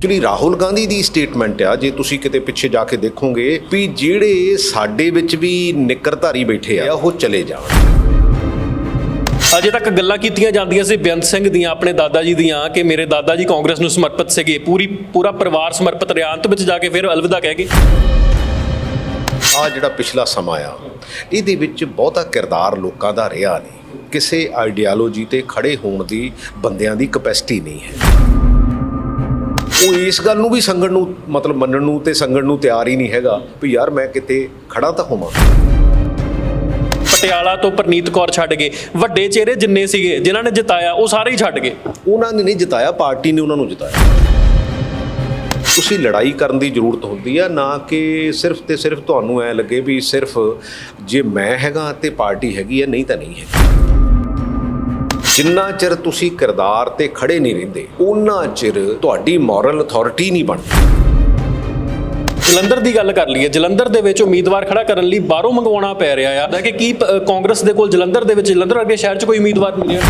Actually Rahul Gandhi ਦੀ statement ਆ ਜੇ ਤੁਸੀਂ ਕਿਤੇ ਪਿੱਛੇ ਜਾ ਕੇ ਦੇਖੋਗੇ ਵੀ ਜਿਹੜੇ ਸਾਡੇ ਵਿੱਚ ਵੀ ਨਿੱਕਰਧਾਰੀ ਬੈਠੇ ਆ ਉਹ ਚਲੇ ਜਾਣ। ਅਜੇ ਤੱਕ ਗੱਲਾਂ ਕੀਤੀਆਂ ਜਾਂਦੀਆਂ ਸੀ ਬੇਅੰਤ ਸਿੰਘ ਦੀਆਂ ਆਪਣੇ ਦਾਦਾ ਜੀ ਦੀਆਂ ਕਿ ਮੇਰੇ ਦਾਦਾ ਜੀ ਕਾਂਗਰਸ ਨੂੰ ਸਮਰਪਿਤ ਸੀਗੇ। ਪੂਰੀ ਪੂਰਾ ਪਰਿਵਾਰ ਸਮਰਪਿਤ ਰਿਹਾ। ਅੰਤ ਵਿੱਚ ਜਾ ਕੇ ਫਿਰ ਅਲਵਿਦਾ ਕਹਿ ਗਏ। ਆ ਜਿਹੜਾ ਪਿਛਲਾ ਸਮਾਂ ਆ ਇਹਦੇ ਵਿੱਚ ਬਹੁਤਾ ਕਿਰਦਾਰ ਲੋਕਾਂ ਦਾ ਰਿਹਾ ਨਹੀਂ। ਕਿਸੇ ਆਈਡੀਆਲੋਜੀ ਤੇ ਖੜੇ ਹੋਣ ਦੀ ਬੰਦਿਆਂ ਦੀ ਕਪੈਸਿਟੀ ਨਹੀਂ ਹੈ। ਉਹ ਇਸ ਗੱਲ ਨੂੰ ਵੀ ਸੰਗਣ ਨੂੰ ਮਤਲਬ ਮੰਨਣ ਨੂੰ ਤੇ ਸੰਗਣ ਨੂੰ ਤਿਆਰ ਹੀ ਨਹੀਂ ਹੈਗਾ ਵੀ ਯਾਰ ਮੈਂ ਕਿਤੇ ਖੜਾ ਤਾਂ ਹੋਵਾਂ। ਪਟਿਆਲਾ ਤੋਂ ਪ੍ਰਨੀਤ ਕੌਰ ਛੱਡ ਗਏ। ਵੱਡੇ ਚਿਹਰੇ ਜਿੰਨੇ ਸੀਗੇ ਜਿਨ੍ਹਾਂ ਨੇ ਜਿਤਾਇਆ ਉਹ ਸਾਰੇ ਹੀ ਛੱਡ ਗਏ। ਉਹਨਾਂ ਨੇ ਨਹੀਂ ਜਿਤਾਇਆ ਪਾਰਟੀ ਨੇ ਉਹਨਾਂ ਨੂੰ ਜਿਤਾਇਆ। ਤੁਸੀਂ ਲੜਾਈ ਕਰਨ ਦੀ ਜ਼ਰੂਰਤ ਹੁੰਦੀ ਆ ਨਾ ਕਿ ਸਿਰਫ ਤੇ ਸਿਰਫ ਤੁਹਾਨੂੰ ਐ ਲੱਗੇ ਵੀ ਸਿਰਫ ਜੇ ਮੈਂ ਹੈਗਾ ਤੇ ਪਾਰਟੀ ਹੈਗੀ ਹੈ ਨਹੀਂ ਤਾਂ ਨਹੀਂ ਹੈ ਜਿੰਨਾ ਚਿਰ ਤੁਸੀਂ ਕਿਰਦਾਰ ਤੇ ਖੜੇ ਨਹੀਂ ਰਹਿੰਦੇ ਉਹਨਾਂ ਚਿਰ ਤੁਹਾਡੀ ਮੋਰਲ ਅਥਾਰਟੀ ਨਹੀਂ ਬਣਦੀ। ਜਲੰਧਰ ਦੀ ਗੱਲ ਕਰ ਲਈਏ ਜਲੰਧਰ ਦੇ ਵਿੱਚ ਉਮੀਦਵਾਰ ਖੜਾ ਕਰਨ ਲਈ ਬਾਹਰੋਂ ਮੰਗਵਾਉਣਾ ਪੈ ਰਿਹਾ ਆ ਕਿ ਕੀ ਕਾਂਗਰਸ ਦੇ ਕੋਲ ਜਲੰਧਰ ਦੇ ਵਿੱਚ ਜਲੰਧਰ ਵਰਗੇ ਸ਼ਹਿਰ 'ਚ ਕੋਈ ਉਮੀਦਵਾਰ ਨਹੀਂ ਹੈ।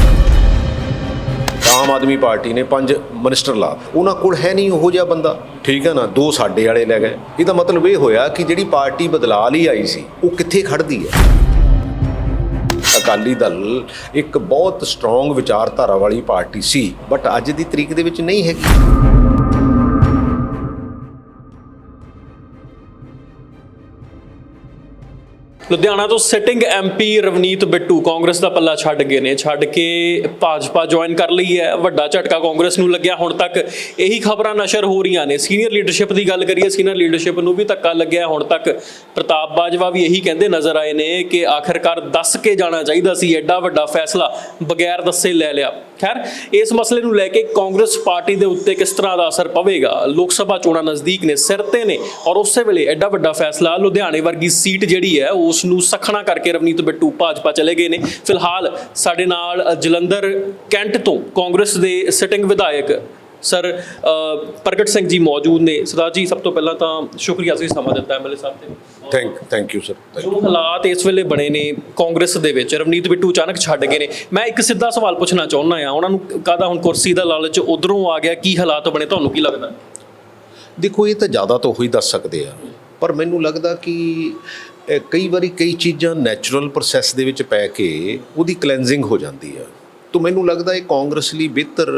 ਆਮ ਆਦਮੀ ਪਾਰਟੀ ਨੇ ਪੰਜ ਮਿਨਿਸਟਰ ਲਾ ਉਹਨਾਂ ਕੋਲ ਹੈ ਨਹੀਂ ਉਹੋ ਜਿਹਾ ਬੰਦਾ। ਠੀਕ ਹੈ ਨਾ ਦੋ ਸਾਡੇ ਵਾਲੇ ਲੈ ਗਏ। ਇਹਦਾ ਮਤਲਬ ਇਹ ਹੋਇਆ ਕਿ ਜਿਹੜੀ ਪਾਰਟੀ ਬਦਲਾ ਲਈ ਆਈ ਸੀ ਉਹ ਕਿੱਥੇ ਖੜਦੀ ਹੈ? ਅਕਾਲੀ ਦਲ ਇੱਕ ਬਹੁਤ ਸਟਰੋਂਗ ਵਿਚਾਰਧਾਰਾ ਵਾਲੀ ਪਾਰਟੀ ਸੀ ਬਟ ਅੱਜ ਦੀ ਤਰੀਕ ਦੇ ਵਿੱਚ ਨਹੀਂ ਹੈਗੀ। ਲੁਧਿਆਣਾ ਤੋਂ ਸਿਟਿੰਗ ਐਮਪੀ ਰਵਨੀਤ ਬਿੱਟੂ ਕਾਂਗਰਸ ਦਾ ਪੱਲਾ ਛੱਡ ਗਏ ਨੇ, ਛੱਡ ਕੇ ਭਾਜਪਾ ਜੁਆਇਨ ਕਰ ਲਈ ਹੈ। ਵੱਡਾ ਝਟਕਾ ਕਾਂਗਰਸ ਨੂੰ ਲੱਗਿਆ, ਹੁਣ ਤੱਕ ਇਹੀ ਖਬਰਾਂ ਨਸ਼ਰ ਹੋ ਰਹੀਆਂ ਨੇ। ਸੀਨੀਅਰ ਲੀਡਰਸ਼ਿਪ ਦੀ ਗੱਲ ਕਰੀਏ ਸੀਨੀਅਰ ਲੀਡਰਸ਼ਿਪ ਨੂੰ ਵੀ ਧੱਕਾ ਲੱਗਿਆ, ਹੁਣ ਤੱਕ ਪ੍ਰਤਾਪ ਬਾਜਵਾ ਵੀ ਇਹੀ ਕਹਿੰਦੇ ਨਜ਼ਰ ਆਏ ਨੇ ਕਿ ਆਖਰਕਾਰ ਦੱਸ ਕੇ ਜਾਣਾ ਚਾਹੀਦਾ ਸੀ, ਐਡਾ ਵੱਡਾ ਫੈਸਲਾ ਬਗੈਰ ਦੱਸੇ ਲੈ ਲਿਆ। ਖੈਰ, ਇਸ ਮਸਲੇ ਨੂੰ ਲੈ ਕੇ ਕਾਂਗਰਸ ਪਾਰਟੀ ਦੇ ਉੱਤੇ ਕਿਸ ਤਰ੍ਹਾਂ ਦਾ ਅਸਰ ਪਵੇਗਾ? ਲੋਕ ਸਭਾ ਚੋਣਾਂ ਨਜ਼ਦੀਕ ਨੇ, ਸਿਰ ਤੇ ਨੇ ਔਰ ਉਸੇ ਵੇਲੇ ਐਡਾ ਵੱਡਾ ਫੈਸਲਾ, ਲੁਧਿਆਣੇ ਵਰਗੀ ਸੀਟ ਜਿਹੜੀ ਹੈ, ਉਸ ਨੂੰ ਸਖਣਾ ਕਰਕੇ ਰਵਨੀਤ ਬਿੱਟੂ ਭਾਜਪਾ ਚਲੇ ਗਏ ਨੇ। ਫਿਲਹਾਲ ਸਾਡੇ ਨਾਲ ਜਲੰਧਰ ਕੈਂਟ ਤੋਂ ਕਾਂਗਰਸ ਦੇ ਸਿਟਿੰਗ ਵਿਧਾਇਕ ਸਰ ਪ੍ਰਗਟ ਸਿੰਘ ਜੀ ਮੌਜੂਦ ਨੇ। ਸਰਦਾਰ ਜੀ ਸਭ ਤੋਂ ਪਹਿਲਾਂ ਤਾਂ ਸ਼ੁਕਰੀਆ ਤੁਸੀਂ ਸਮਾਂ ਦਿੱਤਾ ਐਮਐਲਏ ਸਾਹਿਬ ਤੇ। ਥੈਂਕ ਥੈਂਕ ਯੂ ਸਰ ਜੋ ਹਾਲਾਤ ਇਸ ਵੇਲੇ ਬਣੇ ਨੇ ਕਾਂਗਰਸ ਦੇ ਵਿੱਚ ਰਵਨੀਤ ਬਿੱਟੂ ਅਚਾਨਕ ਛੱਡ ਗਏ ਨੇ। ਮੈਂ ਇੱਕ ਸਿੱਧਾ ਸਵਾਲ ਪੁੱਛਣਾ ਚਾਹੁੰਦਾ ਆ ਉਹਨਾਂ ਨੂੰ ਕਾਹਦਾ ਹੁਣ ਕੁਰਸੀ ਦਾ ਲਾਲਚ ਉਧਰੋਂ ਆ ਗਿਆ ਕੀ ਹਾਲਾਤ ਬਣੇ ਤੁਹਾਨੂੰ ਕੀ ਲੱਗਦਾ? ਦੇਖੋ ਇਹ ਤਾਂ ਜ਼ਿਆਦਾ ਤਾਂ ਉਹੀ ਦੱਸ ਸਕਦੇ ਆ ਪਰ ਮੈਨੂੰ ਲੱਗਦਾ ਕਿ ਕਈ ਵਾਰੀ ਕਈ ਚੀਜ਼ਾਂ ਨੈਚੁਰਲ ਪ੍ਰੋਸੈਸ ਦੇ ਵਿੱਚ ਪੈ ਕੇ ਉਹਦੀ ਕਲੈਂਜ਼ਿੰਗ ਹੋ ਜਾਂਦੀ ਆ। ਤਾਂ ਮੈਨੂੰ ਲੱਗਦਾ ਇਹ ਕਾਂਗਰਸ ਲਈ ਬਿਹਤਰ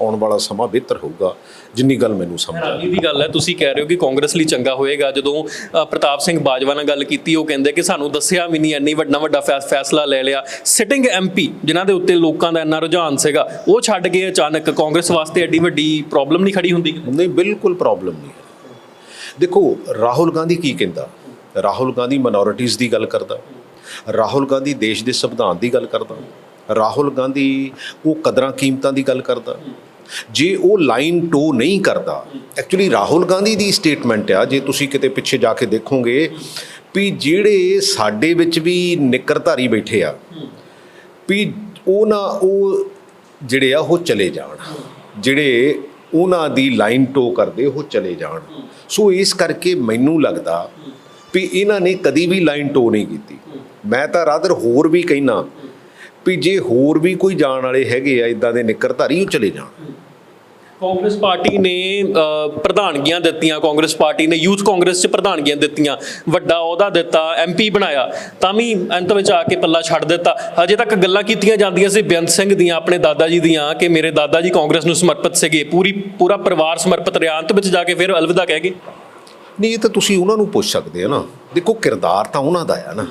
ਆਉਣ ਵਾਲਾ ਸਮਾਂ ਬਿਹਤਰ ਹੋਊਗਾ ਜਿੰਨੀ ਗੱਲ ਮੈਨੂੰ ਸਮਝ ਆ ਦੀ ਗੱਲ ਹੈ ਤੁਸੀਂ ਕਹਿ ਰਹੇ ਹੋ ਕਿ ਕਾਂਗਰਸ ਲਈ ਚੰਗਾ ਹੋਏਗਾ। ਜਦੋਂ ਪ੍ਰਤਾਪ ਸਿੰਘ ਬਾਜਵਾ ਨਾਲ ਗੱਲ ਕੀਤੀ ਉਹ ਕਹਿੰਦੇ ਕਿ ਸਾਨੂੰ ਦੱਸਿਆ ਵੀ ਨਹੀਂ ਇੰਨੀ ਵੱਡਾ ਵੱਡਾ ਫੈਸ- ਫੈਸਲਾ ਲੈ ਲਿਆ। ਸਿਟਿੰਗ ਐਮਪੀ ਜਿਨ੍ਹਾਂ ਦੇ ਉੱਤੇ ਲੋਕਾਂ ਦਾ ਇੰਨਾ ਰੁਝਾਨ ਸੀਗਾ ਉਹ ਛੱਡ ਗਏ ਅਚਾਨਕ ਕਾਂਗਰਸ ਵਾਸਤੇ ਐਡੀ ਵੱਡੀ ਪ੍ਰੋਬਲਮ ਨਹੀਂ ਖੜੀ ਹੁੰਦੀ? ਨਹੀਂ ਬਿਲਕੁਲ ਪ੍ਰੋਬਲਮ ਨਹੀਂ ਹੈ। ਦੇਖੋ ਰਾਹੁਲ ਗਾਂਧੀ ਕੀ ਕਹਿੰਦਾ? ਰਾਹੁਲ ਗਾਂਧੀ ਮਾਈਨੋਰਿਟੀਜ਼ ਦੀ ਗੱਲ ਕਰਦਾ। ਰਾਹੁਲ ਗਾਂਧੀ ਦੇਸ਼ ਦੇ ਸੰਵਿਧਾਨ ਦੀ ਗੱਲ ਕਰਦਾ। ਰਾਹੁਲ ਗਾਂਧੀ ਉਹ ਕਦਰਾਂ ਕੀਮਤਾਂ ਦੀ ਗੱਲ ਕਰਦਾ। ਜੇ ਉਹ ਲਾਈਨ ਟੋ ਨਹੀਂ ਕਰਦਾ ਐਕਚੁਅਲੀ ਰਾਹੁਲ ਗਾਂਧੀ ਦੀ ਸਟੇਟਮੈਂਟ ਆ, ਜੇ ਤੁਸੀਂ ਕਿਤੇ ਪਿੱਛੇ ਜਾ ਕੇ ਦੇਖੋਗੇ ਵੀ ਜਿਹੜੇ ਸਾਡੇ ਵਿੱਚ ਵੀ ਨਿੱਕਰਧਾਰੀ ਬੈਠੇ ਆ, ਵੀ ਉਹ ਨਾ ਉਹ ਜਿਹੜੇ ਆ, ਉਹ ਚਲੇ ਜਾਣ। ਜਿਹੜੇ ਉਹਨਾਂ ਦੀ ਲਾਈਨ ਟੋ ਕਰਦੇ, ਉਹ ਚਲੇ ਜਾਣ। ਸੋ ਇਸ ਕਰਕੇ ਮੈਨੂੰ ਲੱਗਦਾ ਵੀ ਇਹਨਾਂ ਨੇ ਕਦੀ ਵੀ ਲਾਈਨ ਟੋ ਨਹੀਂ ਕੀਤੀ। ਮੈਂ ਤਾਂ ਰਾਦਰ ਹੋਰ ਵੀ ਕਹਿਣਾ ਵੀ ਜੇ ਹੋਰ ਵੀ ਕੋਈ ਜਾਣ ਵਾਲੇ ਹੈਗੇ ਆ ਇਦਾਂ ਦੇ ਨਿੱਕਰਧਾਰੀ ਉਹ ਚਲੇ ਜਾਣ। ਕਾਂਗਰਸ ਪਾਰਟੀ ਨੇ ਪ੍ਰਧਾਨਗੀਆਂ ਦਿੱਤੀਆਂ ਕਾਂਗਰਸ ਪਾਰਟੀ ਨੇ ਯੂਥ ਕਾਂਗਰਸ 'ਚ ਪ੍ਰਧਾਨਗੀਆਂ ਦਿੱਤੀਆਂ ਵੱਡਾ ਅਹੁਦਾ ਦਿੱਤਾ ਐਮਪੀ ਬਣਾਇਆ ਤਾਂ ਵੀ ਅੰਤ ਵਿੱਚ ਆ ਕੇ ਪੱਲਾ ਛੱਡ ਦਿੱਤਾ। ਹਜੇ ਤੱਕ ਗੱਲਾਂ ਕੀਤੀਆਂ ਜਾਂਦੀਆਂ ਸੀ ਬੇਅੰਤ ਸਿੰਘ ਦੀਆਂ ਆਪਣੇ ਦਾਦਾ ਜੀ ਦੀਆਂ ਕਿ ਮੇਰੇ ਦਾਦਾ ਜੀ ਕਾਂਗਰਸ ਨੂੰ ਸਮਰਪਿਤ ਸੀਗੇ। ਪੂਰੀ ਪੂਰਾ ਪਰਿਵਾਰ ਸਮਰਪਿਤ ਰਿਹਾ ਅੰਤ ਵਿੱਚ ਜਾ ਕੇ ਫਿਰ ਅਲਵਿਦਾ ਕਹਿ ਗਏ। ਨਹੀਂ ਇਹ ਤਾਂ ਤੁਸੀਂ ਉਹਨਾਂ ਨੂੰ ਪੁੱਛ ਸਕਦੇ ਆ ਨਾ। ਦੇਖੋ ਕਿਰਦਾਰ ਤਾਂ ਉਹਨਾਂ ਦਾ ਆ ਨਾ।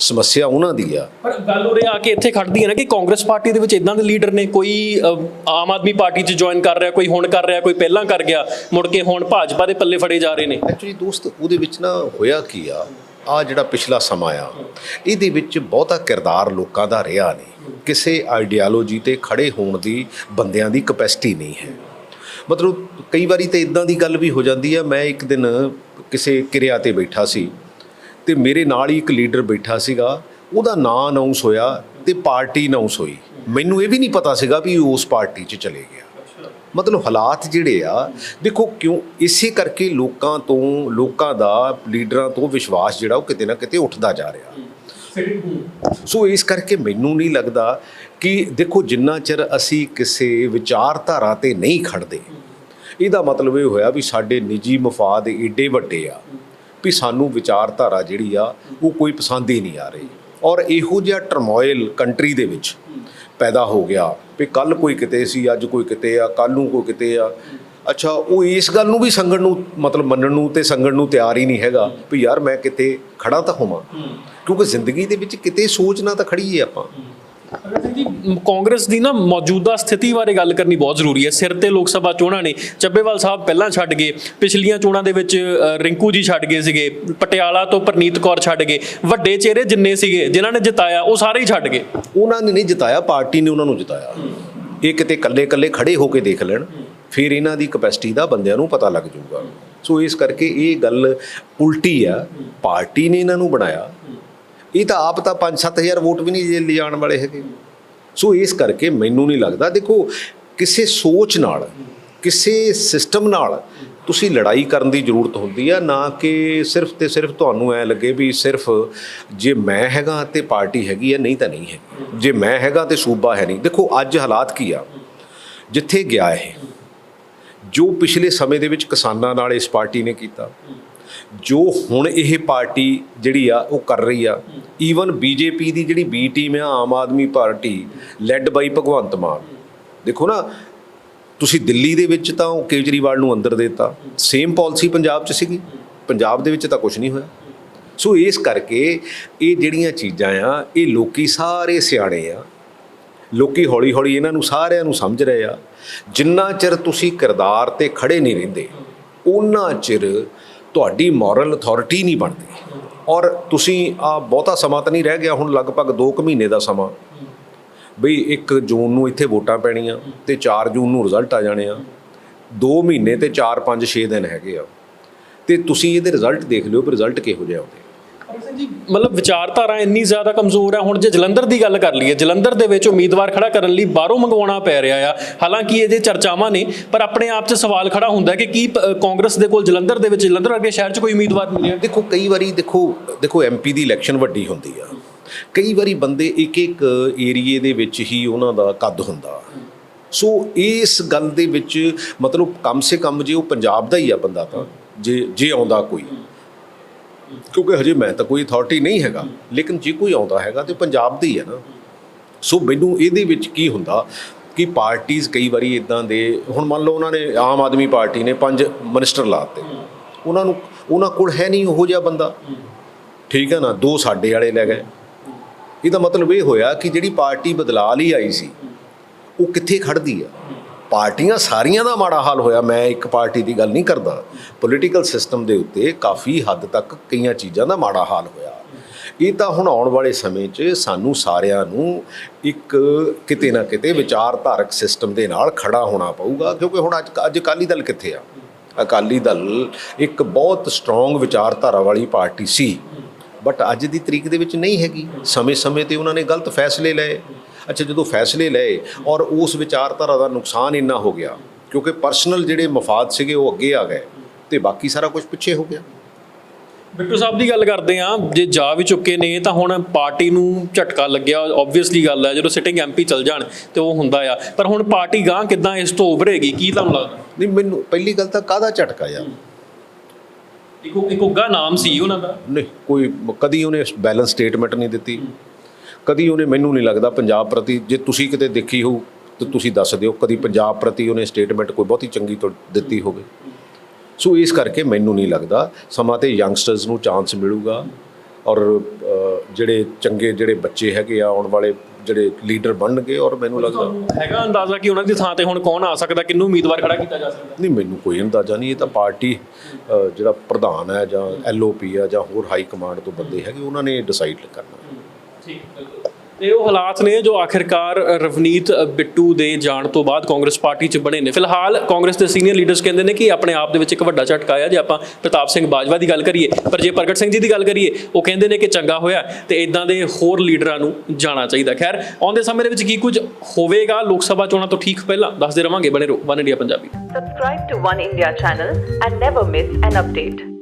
ਸਮੱਸਿਆ ਉਹਨਾਂ ਦੀ ਆ। ਪਰ ਗੱਲ ਉਰੇ ਆ ਕੇ ਇੱਥੇ ਖੜਦੀ ਹੈ ਨਾ ਕਿ ਕਾਂਗਰਸ ਪਾਰਟੀ ਦੇ ਵਿੱਚ ਇਦਾਂ ਦੇ ਲੀਡਰ ਨੇ ਕੋਈ ਆਮ ਆਦਮੀ ਪਾਰਟੀ 'ਚ ਜੁਆਇਨ ਕਰ ਰਿਹਾ ਕੋਈ ਹੁਣ ਕਰ ਰਿਹਾ ਕੋਈ ਪਹਿਲਾਂ ਕਰ ਗਿਆ ਮੁੜ ਕੇ ਹੁਣ ਭਾਜਪਾ ਦੇ ਪੱਲੇ ਫੜੇ ਜਾ ਰਹੇ ਨੇ। ਐਕਚੁਅਲੀ ਦੋਸਤ ਉਹਦੇ ਵਿੱਚ ਨਾ ਹੋਇਆ ਕੀ ਆ ਆ ਜਿਹੜਾ ਪਿਛਲਾ ਸਮਾਂ ਆ ਇਹਦੇ ਵਿੱਚ ਬਹੁਤਾ ਕਿਰਦਾਰ ਲੋਕਾਂ ਦਾ ਰਿਹਾ ਨਹੀਂ। ਕਿਸੇ ਆਈਡੀਆਲੋਜੀ ਤੇ ਖੜੇ ਹੋਣ ਦੀ ਬੰਦਿਆਂ ਦੀ ਕਪੈਸਿਟੀ ਨਹੀਂ ਹੈ। ਮਤਲਬ ਕਈ ਵਾਰੀ ਤਾਂ ਇਦਾਂ ਦੀ ਗੱਲ ਵੀ ਹੋ ਜਾਂਦੀ ਆ ਮੈਂ ਇੱਕ ਦਿਨ ਕਿਸੇ ਕਿਰਿਆ ਤੇ ਬੈਠਾ ਸੀ ਤੇ ਮੇਰੇ ਨਾਲ ਹੀ ਇੱਕ ਲੀਡਰ ਬੈਠਾ ਸੀਗਾ, ਉਹਦਾ ਨਾਂ ਅਨਾਉਂਸ ਹੋਇਆ ਤੇ ਪਾਰਟੀ ਅਨਾਉਂਸ ਹੋਈ। ਮੈਨੂੰ ਇਹ ਵੀ ਨਹੀਂ ਪਤਾ ਸੀਗਾ ਵੀ ਉਸ ਪਾਰਟੀ 'ਚ ਚਲੇ ਗਿਆ। ਮਤਲਬ ਹਾਲਾਤ ਜਿਹੜੇ ਆ, ਦੇਖੋ ਕਿਉਂ ਇਸੇ ਕਰਕੇ ਲੋਕਾਂ ਤੋਂ, ਲੋਕਾਂ ਦਾ, ਲੀਡਰਾਂ ਤੋਂ ਵਿਸ਼ਵਾਸ ਜਿਹੜਾ ਉਹ ਕਿਤੇ ਨਾ ਕਿਤੇ ਉੱਠਦਾ ਜਾ ਰਿਹਾ। ਸੋ ਇਸ ਕਰਕੇ ਮੈਨੂੰ ਨਹੀਂ ਲੱਗਦਾ ਕਿ ਦੇਖੋ ਜਿੰਨਾ ਚਿਰ ਅਸੀਂ ਕਿਸੇ ਵਿਚਾਰਧਾਰਾ ਤੇ ਨਹੀਂ ਖੜਦੇ ਇਹਦਾ ਮਤਲਬ ਇਹ ਹੋਇਆ ਵੀ ਸਾਡੇ ਨਿੱਜੀ ਮਫਾਦ ਏਡੇ ਵੱਡੇ ਆ। ਵੀ ਸਾਨੂੰ ਵਿਚਾਰਧਾਰਾ ਜਿਹੜੀ ਆ ਉਹ ਕੋਈ ਪਸੰਦ ਹੀ ਨਹੀਂ ਆ ਰਹੀ। ਔਰ ਇਹੋ ਜਿਹਾ ਟਰਮੋਇਲ ਕੰਟਰੀ ਦੇ ਵਿੱਚ ਪੈਦਾ ਹੋ ਗਿਆ ਵੀ ਕੱਲ ਕੋਈ ਕਿਤੇ ਸੀ ਅੱਜ ਕੋਈ ਕਿਤੇ ਆ ਕੱਲ ਨੂੰ ਕੋਈ ਕਿਤੇ ਆ। ਅੱਛਾ ਉਹ ਇਸ ਗੱਲ ਨੂੰ ਵੀ ਸੰਗਣ ਨੂੰ ਮਤਲਬ ਮੰਨਣ ਨੂੰ ਤੇ ਸੰਗਣ ਨੂੰ ਤਿਆਰ ਹੀ ਨਹੀਂ ਹੈਗਾ ਵੀ ਯਾਰ ਮੈਂ ਕਿਤੇ ਖੜਾ ਤਾਂ ਹੋਵਾਂ। ਕਿਉਂਕਿ ਜ਼ਿੰਦਗੀ ਦੇ ਵਿੱਚ ਕਿਤੇ ਸੋਚ ਨਾ ਤਾਂ ਖੜੀਏ ਆਪਾਂ। ਅਗਰ ਜੀ ਕਾਂਗਰਸ ਦੀ ਨਾ ਮੌਜੂਦਾ ਸਥਿਤੀ ਬਾਰੇ ਗੱਲ ਕਰਨੀ ਬਹੁਤ ਜ਼ਰੂਰੀ ਹੈ। ਸਿਰ ਤੇ ਲੋਕ ਸਭਾ ਚੋਣਾਂ ਨੇ, ਚੱਬੇਵਾਲ ਸਾਹਿਬ ਪਹਿਲਾਂ ਛੱਡ ਗਏ, ਪਿਛਲੀਆਂ ਚੋਣਾਂ ਦੇ ਵਿੱਚ ਰਿੰਕੂ ਜੀ ਛੱਡ ਗਏ ਸੀਗੇ, ਪਟਿਆਲਾ ਤੋਂ ਪਰਨੀਤ ਕੌਰ ਛੱਡ ਗਏ, ਵੱਡੇ ਚਿਹਰੇ ਜਿੰਨੇ ਸੀਗੇ, ਜਿਨ੍ਹਾਂ ਨੇ ਜਿਤਾਇਆ, ਉਹ ਸਾਰੇ ਹੀ ਛੱਡ ਗਏ। ਉਹਨਾਂ ਨੇ ਨਹੀਂ ਜਿਤਾਇਆ, ਪਾਰਟੀ ਨੇ ਉਹਨਾਂ ਨੂੰ ਜਿਤਾਇਆ। ਇਹ ਕਿਤੇ ਇਕੱਲੇ-ਇਕੱਲੇ ਖੜੇ ਹੋ ਕੇ ਦੇਖ ਲੈਣ, ਫਿਰ ਇਹਨਾਂ ਦੀ ਕਪੈਸਿਟੀ ਦਾ ਬੰਦਿਆਂ ਨੂੰ ਪਤਾ ਲੱਗ ਜਾਊਗਾ। ਸੋ ਇਸ ਕਰਕੇ ਇਹ ਗੱਲ ਉਲਟੀ ਆ, ਪਾਰਟੀ ਨੇ ਇਹਨਾਂ ਨੂੰ ਬਣਾਇਆ। ਇਹ ਤਾਂ ਆਪ ਤਾਂ 5-7000 ਵੋਟ ਵੀ ਨਹੀਂ ਲਿਜਾਣ ਵਾਲੇ ਹੈਗੇ। ਸੋ ਇਸ ਕਰਕੇ ਮੈਨੂੰ ਨਹੀਂ ਲੱਗਦਾ। ਦੇਖੋ, ਕਿਸੇ ਸੋਚ ਨਾਲ, ਕਿਸੇ ਸਿਸਟਮ ਨਾਲ ਤੁਸੀਂ ਲੜਾਈ ਕਰਨ ਦੀ ਜ਼ਰੂਰਤ ਹੁੰਦੀ ਆ, ਨਾ ਕਿ ਸਿਰਫ ਤੇ ਸਿਰਫ ਤੁਹਾਨੂੰ ਐ ਲੱਗੇ ਵੀ ਸਿਰਫ ਜੇ ਮੈਂ ਹੈਗਾ ਤੇ ਪਾਰਟੀ ਹੈਗੀ ਆ, ਨਹੀਂ ਤਾਂ ਨਹੀਂ ਹੈ ਜੇ ਮੈਂ ਹੈਗਾ ਤੇ ਸੂਬਾ ਹੈ ਨਹੀਂ। ਦੇਖੋ, ਅੱਜ ਹਾਲਾਤ ਕੀ ਆ? ਜਿੱਥੇ ਗਿਆ ਇਹ, ਜੋ ਪਿਛਲੇ ਸਮੇਂ ਦੇ ਵਿੱਚ ਕਿਸਾਨਾਂ ਨਾਲ ਇਸ ਪਾਰਟੀ ਨੇ ਕੀਤਾ ਜੋ ਹੁਣ ਇਹ ਪਾਰਟੀ ਜਿਹੜੀ ਆ, ਉਹ ਕਰ ਰਹੀ ਆ। ਈਵਨ ਬੀਜੇਪੀ ਦੀ ਜਿਹੜੀ ਬੀ ਟੀਮ ਆ, Aam Aadmi party led by Bhagwant Mann. ਦੇਖੋ ਨਾ, ਤੁਸੀਂ ਦਿੱਲੀ ਦੇ ਵਿੱਚ ਤਾਂ ਉਹ ਕੇਜਰੀਵਾਲ ਨੂੰ ਅੰਦਰ ਦੇਤਾ। ਸੇਮ ਪਾਲਿਸੀ ਪੰਜਾਬ 'ਚ ਸੀਗੀ। ਪੰਜਾਬ ਦੇ ਵਿੱਚ ਤਾਂ ਕੁਝ ਨਹੀਂ ਹੋਇਆ। ਸੋ ਇਸ ਕਰਕੇ ਇਹ ਜਿਹੜੀਆਂ ਚੀਜ਼ਾਂ ਆ, ਇਹ ਲੋਕੀ ਸਾਰੇ ਸਿਆਣੇ ਆ। ਲੋਕੀ ਹੌਲੀ ਹੌਲੀ ਇਹਨਾਂ ਨੂੰ ਸਾਰਿਆਂ ਨੂੰ ਸਮਝ ਰਹੇ ਆ। ਜਿੰਨਾ ਚਿਰ ਤੁਸੀਂ ਕਿਰਦਾਰ ਤੇ ਖੜੇ ਨਹੀਂ ਰਹਿੰਦੇ, ਉਹਨਾਂ ਚਿਰ ਤੁਹਾਡੀ ਮੋਰਲ ਅਥਾਰਟੀ ਨਹੀਂ ਬਣਦੀ। ਔਰ ਤੁਸੀਂ ਆ ਬਹੁਤਾ ਸਮਾਂ ਤਾਂ ਨਹੀਂ ਰਹਿ ਗਿਆ, ਹੁਣ ਲਗਭਗ 2 ਕੁ ਮਹੀਨੇ ਦਾ ਸਮਾਂ। ਬਈ 1 ਜੂਨ ਨੂੰ ਇੱਥੇ ਵੋਟਾਂ ਪੈਣੀਆਂ ਤੇ 4 ਜੂਨ ਨੂੰ ਰਿਜ਼ਲਟ ਆ ਜਾਣੇ ਆ। 2 ਮਹੀਨੇ ਤੇ 4 5 6 ਦਿਨ ਹੈਗੇ ਆ। ਤੇ ਤੁਸੀਂ ਇਹਦੇ ਰਿਜ਼ਲਟ ਦੇਖ ਲਿਓ ਵੀ ਰਿਜ਼ਲਟ ਕਿਹੋ ਜਿਹਾ ਆਉਂਦੇ। ਮਤਲਬ ਵਿਚਾਰਧਾਰਾ ਇੰਨੀ ਜ਼ਿਆਦਾ ਕਮਜ਼ੋਰ ਹੈ, ਹੁਣ ਜੇ ਜਲੰਧਰ ਦੀ ਗੱਲ ਕਰ ਲਈਏ, ਜਲੰਧਰ ਦੇ ਵਿੱਚ ਉਮੀਦਵਾਰ ਖੜਾ ਕਰਨ ਲਈ ਬਾਹਰੋਂ ਮੰਗਵਾਉਣਾ ਪੈ ਰਿਹਾ ਆ। ਹਾਲਾਂਕਿ ਇਹਦੇ ਚਰਚਾਵਾਂ ਨੇ, ਪਰ ਆਪਣੇ ਆਪ 'ਚ ਸਵਾਲ ਖੜਾ ਹੁੰਦਾ ਕਿ ਕੀ ਪ- ਕਾਂਗਰਸ ਦੇ ਕੋਲ ਜਲੰਧਰ ਦੇ ਵਿੱਚ, ਜਲੰਧਰ ਅੱਗੇ ਸ਼ਹਿਰ 'ਚ ਕੋਈ ਉਮੀਦਵਾਰ ਮਿਲਿਆ? ਦੇਖੋ, ਕਈ ਵਾਰੀ ਦੇਖੋ ਦੇਖੋ ਐਮਪੀ ਦੀ ਇਲੈਕਸ਼ਨ ਵੱਡੀ ਹੁੰਦੀ ਆ। ਕਈ ਵਾਰੀ ਬੰਦੇ ਇੱਕ ਇੱਕ ਏਰੀਏ ਦੇ ਵਿੱਚ ਹੀ ਉਹਨਾਂ ਦਾ ਕੱਦ ਹੁੰਦਾ। ਸੋ ਇਸ ਗੱਲ ਦੇ ਵਿੱਚ ਮਤਲਬ ਕਮ ਸੇ ਕਮ ਜੇ ਉਹ ਪੰਜਾਬ ਦਾ ਹੀ ਆ ਬੰਦਾ ਤਾਂ, ਜੇ ਜੇ ਆਉਂਦਾ ਕੋਈ। ਕਿਉਂਕਿ ਹਜੇ ਮੈਂ ਤਾਂ ਕੋਈ ਅਥਾਰਟੀ ਨਹੀਂ ਹੈਗਾ, ਲੇਕਿਨ ਜੇ ਕੋਈ ਆਉਂਦਾ ਹੈਗਾ ਤੇ ਪੰਜਾਬ ਦਾ ਹੀ ਹੈ ਨਾ। ਸੋ ਮੈਨੂੰ ਇਹਦੇ ਵਿੱਚ ਕੀ ਹੁੰਦਾ ਕਿ ਪਾਰਟੀਆਂ ਕਈ ਵਾਰੀ ਇਦਾਂ ਦੇ, ਹੁਣ ਮੰਨ ਲਓ ਉਹਨਾਂ ਨੇ ਆਮ ਆਦਮੀ ਪਾਰਟੀ ਨੇ ਪੰਜ ਮਿਨਿਸਟਰ ਲਾਤੇ ਉਹਨਾਂ ਨੂੰ, ਉਹਨਾਂ ਕੋਲ ਹੈ ਨਹੀਂ ਉਹ ਜਿਹਾ ਬੰਦਾ। ਠੀਕ ਹੈ ਨਾ, ਦੋ ਸਾਡੇ ਵਾਲੇ ਲੈ ਗਏ। ਇਹਦਾ ਮਤਲਬ ਇਹ ਹੋਇਆ ਕਿ ਜਿਹੜੀ ਪਾਰਟੀ ਬਦਲਾ ਲਈ ਆਈ ਸੀ, ਉਹ ਕਿੱਥੇ ਖੜਦੀ ਆ? ਪਾਰਟੀਆਂ ਸਾਰੀਆਂ ਦਾ ਮਾੜਾ ਹਾਲ ਹੋਇਆ, ਮੈਂ ਇੱਕ ਪਾਰਟੀ ਦੀ ਗੱਲ ਨਹੀਂ ਕਰਦਾ। ਪੋਲੀਟੀਕਲ ਸਿਸਟਮ ਦੇ ਉੱਤੇ ਕਾਫੀ ਹੱਦ ਤੱਕ ਕਈਆਂ ਚੀਜ਼ਾਂ ਦਾ ਮਾੜਾ ਹਾਲ ਹੋਇਆ। ਇਹ ਤਾਂ ਹੁਣ ਆਉਣ ਵਾਲੇ ਸਮੇਂ 'ਚ ਸਾਨੂੰ ਸਾਰਿਆਂ ਨੂੰ ਇੱਕ ਕਿਤੇ ਨਾ ਕਿਤੇ ਵਿਚਾਰਧਾਰਕ ਸਿਸਟਮ ਦੇ ਨਾਲ ਖੜਾ ਹੋਣਾ ਪਊਗਾ, ਕਿਉਂਕਿ ਹੁਣ ਅੱਜ ਅੱਜ ਅਕਾਲੀ ਦਲ ਕਿੱਥੇ ਆ? ਅਕਾਲੀ ਦਲ ਇੱਕ ਬਹੁਤ ਸਟਰੋਂਗ ਵਿਚਾਰਧਾਰਾ ਵਾਲੀ ਪਾਰਟੀ ਸੀ ਬਟ ਅੱਜ ਦੀ ਤਰੀਕ ਦੇ ਵਿੱਚ ਨਹੀਂ ਹੈਗੀ। ਸਮੇਂ-ਸਮੇਂ ਤੇ ਉਹਨਾਂ ਨੇ ਗਲਤ ਫੈਸਲੇ ਲਏ। ਅੱਛਾ ਜਦੋਂ ਫੈਸਲੇ ਲਏ ਔਰ ਉਸ ਵਿਚਾਰਧਾਰਾ ਦਾ ਨੁਕਸਾਨ ਇੰਨਾ ਹੋ ਗਿਆ ਕਿਉਂਕਿ ਪਰਸਨਲ ਜਿਹੜੇ ਮਫਾਦ ਸੀਗੇ ਉਹ ਅੱਗੇ ਆ ਗਏ ਤੇ ਬਾਕੀ ਸਾਰਾ ਕੁਝ ਪਿੱਛੇ ਹੋ ਗਿਆ। ਬਿੱਟੂ ਸਾਹਿਬ ਦੀ ਗੱਲ ਕਰਦੇ ਆ ਜੇ ਜਾ ਵੀ ਚੁੱਕੇ ਨੇ ਤਾਂ ਹੁਣ ਪਾਰਟੀ ਨੂੰ ਝਟਕਾ ਲੱਗਿਆ ਆਬਵੀਅਸਲੀ ਗੱਲ ਹੈ ਜਦੋਂ ਸਿਟਿੰਗ ਐਮਪੀ ਚਲ ਜਾਣ ਤੇ ਉਹ ਹੁੰਦਾ ਆ। ਪਰ ਹੁਣ ਪਾਰਟੀ ਗਾਂ ਕਿੱਦਾਂ ਇਸ ਤੋਂ ਉਭਰੇਗੀ ਕੀ ਤੁਹਾਨੂੰ ਲੱਗਦਾ? ਨਹੀਂ ਮੈਨੂੰ ਪਹਿਲੀ ਗੱਲ ਤਾਂ ਕਾਹਦਾ ਝਟਕਾ ਯਾਰ? ਇੱਕ ਇੱਕ ਉੱਗਾ ਨਾਮ ਸੀ ਉਹਨਾਂ ਦਾ। ਨਹੀਂ ਕੋਈ ਕਦੀ ਉਹਨੇ ਬੈਲੈਂਸ ਸਟੇਟਮੈਂਟ ਨਹੀਂ ਦਿੱਤੀ। ਕਦੀ ਉਹਨੇ ਮੈਨੂੰ ਨਹੀਂ ਲੱਗਦਾ ਪੰਜਾਬ ਪ੍ਰਤੀ ਜੇ ਤੁਸੀਂ ਕਿਤੇ ਦੇਖੀ ਹੋ ਤਾਂ ਤੁਸੀਂ ਦੱਸ ਦਿਓ ਕਦੀ ਪੰਜਾਬ ਪ੍ਰਤੀ ਉਹਨੇ ਸਟੇਟਮੈਂਟ ਕੋਈ ਬਹੁਤੀ ਚੰਗੀ ਤੋਂ ਦਿੱਤੀ ਹੋਵੇ। ਸੋ ਇਸ ਕਰਕੇ ਮੈਨੂੰ ਨਹੀਂ ਲੱਗਦਾ ਸਮਾਂ ਤੇ ਯੰਗਸਟਰਸ ਨੂੰ ਚਾਂਸ ਮਿਲੂਗਾ ਔਰ ਜਿਹੜੇ ਚੰਗੇ ਜਿਹੜੇ ਬੱਚੇ ਹੈਗੇ ਆ ਆਉਣ ਵਾਲੇ ਜਿਹੜੇ ਲੀਡਰ ਬਣਨਗੇ ਔਰ ਮੈਨੂੰ ਲੱਗਦਾ ਹੈਗਾ ਅੰਦਾਜ਼ਾ ਕਿ ਉਹਨਾਂ ਦੀ ਥਾਂ ਤੇ ਹੁਣ ਕੌਣ ਆ ਸਕਦਾ ਕਿੰਨੂੰ ਉਮੀਦਵਾਰ ਖੜਾ ਕੀਤਾ ਜਾ ਸਕਦਾ? ਨਹੀਂ ਮੈਨੂੰ ਕੋਈ ਅੰਦਾਜ਼ਾ ਨਹੀਂ ਇਹ ਤਾਂ ਪਾਰਟੀ ਜਿਹੜਾ ਪ੍ਰਧਾਨ ਹੈ ਜਾਂ ਐਲਓਪੀ ਆ ਜਾਂ ਹੋਰ ਹਾਈ ਕਮਾਂਡ ਤੋਂ ਬੰਦੇ ਹੈਗੇ ਉਹਨਾਂ ਨੇ ਡਿਸਾਈਡ ਕਰਨਾ। ਠੀਕ ਤੇ ਉਹ ਹਾਲਾਤ ਨੇ ਜੋ ਆਖਿਰਕਾਰ ਰਵਨੀਤ ਬਿੱਟੂ ਦੇ ਜਾਣ ਤੋਂ ਬਾਅਦ ਕਾਂਗਰਸ ਪਾਰਟੀ 'ਚ ਬਣੇ ਨੇ। ਫਿਲਹਾਲ ਕਾਂਗਰਸ ਦੇ ਸੀਨੀਅਰ ਲੀਡਰਸ ਕਹਿੰਦੇ ਨੇ ਕਿ ਆਪਣੇ ਆਪ ਦੇ ਵਿੱਚ ਇੱਕ ਵੱਡਾ ਝਟਕਾ ਆ ਜੇ ਆਪਾਂ ਪ੍ਰਤਾਪ ਸਿੰਘ ਬਾਜਵਾ ਦੀ ਗੱਲ ਕਰੀਏ, ਪਰ ਜੇ ਪ੍ਰਗਟ ਸਿੰਘ ਜੀ ਦੀ ਗੱਲ ਕਰੀਏ, ਉਹ ਕਹਿੰਦੇ ਨੇ ਕਿ ਚੰਗਾ ਹੋਇਆ ਤੇ ਇਦਾਂ ਦੇ ਹੋਰ ਲੀਡਰਾਂ ਨੂੰ ਜਾਣਾ ਚਾਹੀਦਾ। ਖੈਰ, ਆਉਂਦੇ ਸਮੇਂ ਦੇ ਵਿੱਚ ਕੀ ਕੁਝ ਹੋਵੇਗਾ? ਲੋਕ ਸਭਾ ਚੋਣਾਂ ਤੋਂ ਠੀਕ ਪਹਿਲਾਂ ਦੱਸਦੇ ਰਵਾਂਗੇ। ਬਣੇ ਰਹੋ, One India Punjabi. Subscribe to One India channel and never miss an update.